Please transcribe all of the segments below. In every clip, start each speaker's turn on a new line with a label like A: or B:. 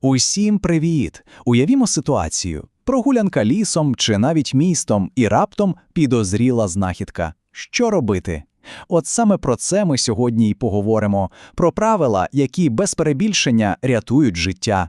A: Усім привіт! Уявімо ситуацію: прогулянка лісом чи навіть містом, і раптом підозріла знахідка. Що робити? От саме про це ми сьогодні й поговоримо: про правила, які без перебільшення рятують життя.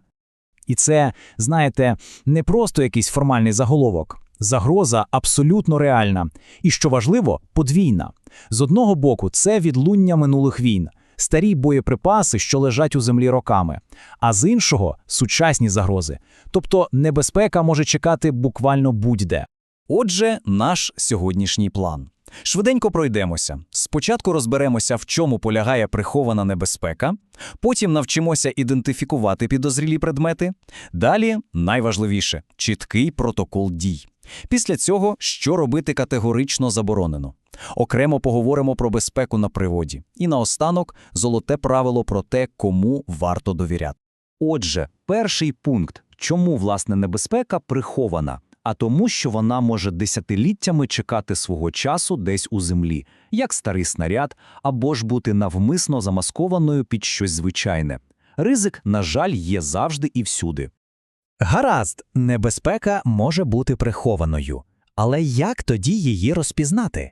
B: І це, знаєте, не просто якийсь формальний заголовок. Загроза абсолютно реальна. І що важливо, подвійна. З одного боку, це відлуння минулих війн, старі боєприпаси, що лежать у землі роками, а з іншого сучасні загрози. Тобто небезпека може чекати буквально будь-де.
C: Отже, наш сьогоднішній план. Швиденько пройдемося. Спочатку розберемося, в чому полягає прихована небезпека, потім навчимося ідентифікувати підозрілі предмети. Далі, найважливіше, чіткий протокол дій. Після цього, що робити категорично заборонено. Окремо поговоримо про безпеку на приводі. І наостанок золоте правило про те, кому варто довіряти. Отже, перший пункт, чому власне небезпека прихована, а тому, що вона може десятиліттями чекати свого часу десь у землі, як старий снаряд, або ж бути навмисно замаскованою під щось звичайне. Ризик, на жаль, є завжди і всюди.
B: Гаразд, небезпека може бути прихованою. Але як тоді її розпізнати?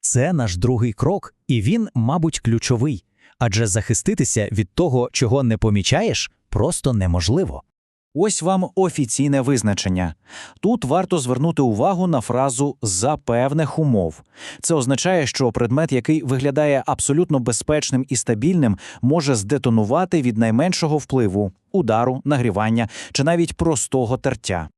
B: Це наш другий крок, і він, мабуть, ключовий. Адже захиститися від того, чого не помічаєш, просто неможливо.
C: Ось вам офіційне визначення. Тут варто звернути увагу на фразу за певних умов. Це означає, що предмет, який виглядає абсолютно безпечним і стабільним, може здетонувати від найменшого впливу, удару, нагрівання чи навіть простого тертя.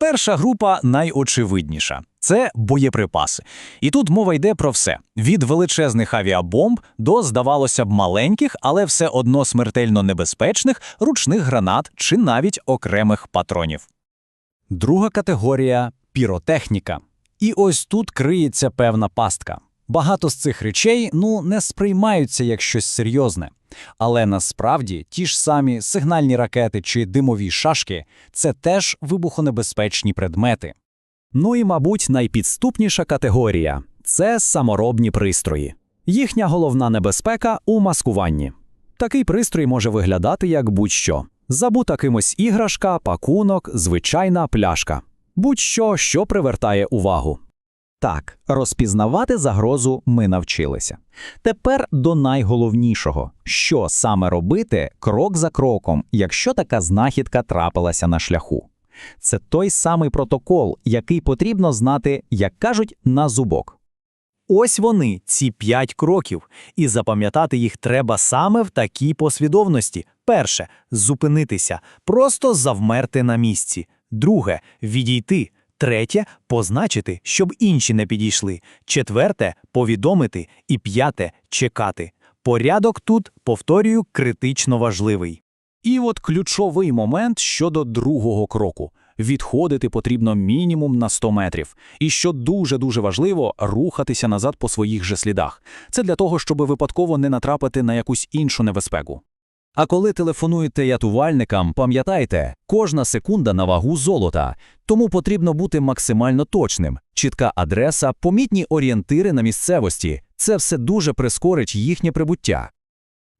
C: Перша група найочевидніша це боєприпаси. І тут мова йде про все: від величезних авіабомб до, здавалося б, маленьких, але все одно смертельно небезпечних ручних гранат чи навіть окремих патронів. Друга категорія піротехніка. І ось тут криється певна пастка. Багато з цих речей ну не сприймаються як щось серйозне. Але насправді ті ж самі сигнальні ракети чи димові шашки це теж вибухонебезпечні предмети. Ну і, мабуть, найпідступніша категорія це саморобні пристрої. Їхня головна небезпека у маскуванні. Такий пристрій може виглядати як будь-що. Забута кимось іграшка, пакунок, звичайна пляшка. Будь-що, що привертає увагу. Так, розпізнавати загрозу ми навчилися. Тепер до найголовнішого, що саме робити крок за кроком, якщо така знахідка трапилася на шляху. Це той самий протокол, який потрібно знати, як кажуть, на зубок. Ось вони, ці п'ять кроків, і запам'ятати їх треба саме в такій послідовності. Перше зупинитися, просто завмерти на місці. Друге відійти. Третє позначити, щоб інші не підійшли. Четверте повідомити. І п'яте чекати. Порядок тут, повторюю, критично важливий. І от ключовий момент щодо другого кроку. Відходити потрібно мінімум на 100 метрів. І що дуже-дуже важливо, рухатися назад по своїх же слідах. Це для того, щоб випадково не натрапити на якусь іншу небезпеку. А коли телефонуєте рятувальникам, пам'ятайте, кожна секунда на вагу золота, тому потрібно бути максимально точним. Чітка адреса, помітні орієнтири на місцевості це все дуже прискорить їхнє прибуття.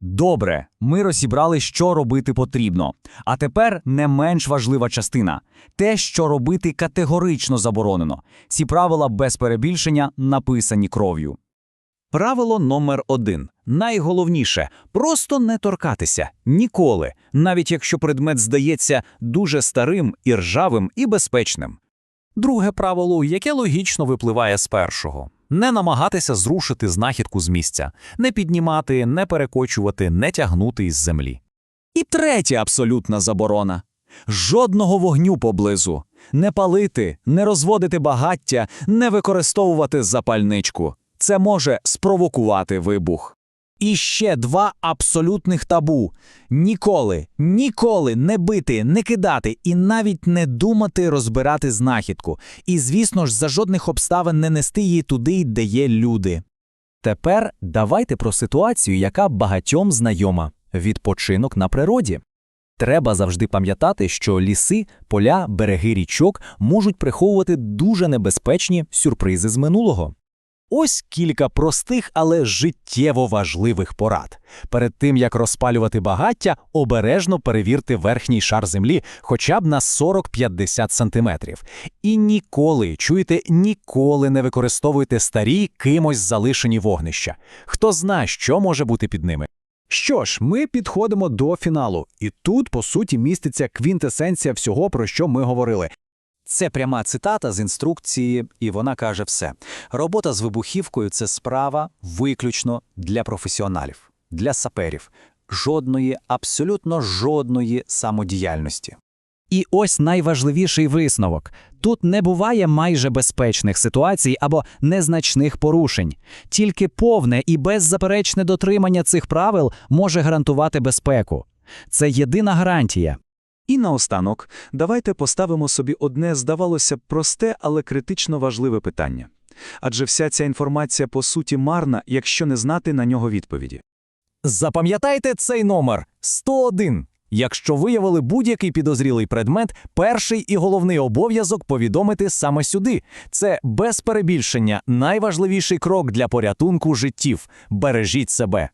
C: Добре, ми розібрали, що робити потрібно. А тепер не менш важлива частина те, що робити категорично заборонено. Ці правила без перебільшення написані кров'ю. Правило номер один. Найголовніше просто не торкатися ніколи, навіть якщо предмет здається дуже старим, і ржавим і безпечним. Друге правило, яке логічно випливає з першого не намагатися зрушити знахідку з місця, не піднімати, не перекочувати, не тягнути із землі. І третя абсолютна заборона жодного вогню поблизу, не палити, не розводити багаття, не використовувати запальничку. Це може спровокувати вибух. І ще два абсолютних табу: ніколи, ніколи не бити, не кидати і навіть не думати розбирати знахідку. І, звісно ж, за жодних обставин не нести її туди, де є люди. Тепер давайте про ситуацію, яка багатьом знайома відпочинок на природі. Треба завжди пам'ятати, що ліси, поля, береги річок можуть приховувати дуже небезпечні сюрпризи з минулого.
B: Ось кілька простих, але життєво важливих порад. Перед тим як розпалювати багаття, обережно перевірте верхній шар землі хоча б на 40-50 сантиметрів. І ніколи, чуєте, ніколи не використовуйте старі кимось залишені вогнища. Хто зна, що може бути під ними.
A: Що ж, ми підходимо до фіналу, і тут, по суті, міститься квінтесенція всього, про що ми говорили. Це пряма цитата з інструкції, і вона каже все. Робота з вибухівкою це справа виключно для професіоналів, для саперів. Жодної, абсолютно жодної самодіяльності.
B: І ось найважливіший висновок: тут не буває майже безпечних ситуацій або незначних порушень. Тільки повне і беззаперечне дотримання цих правил може гарантувати безпеку. Це єдина гарантія.
D: І наостанок, давайте поставимо собі одне, здавалося б, просте, але критично важливе питання. Адже вся ця інформація по суті марна, якщо не знати на нього відповіді.
B: Запам'ятайте цей номер 101. Якщо виявили будь-який підозрілий предмет, перший і головний обов'язок повідомити саме сюди. Це без перебільшення найважливіший крок для порятунку життів. Бережіть себе.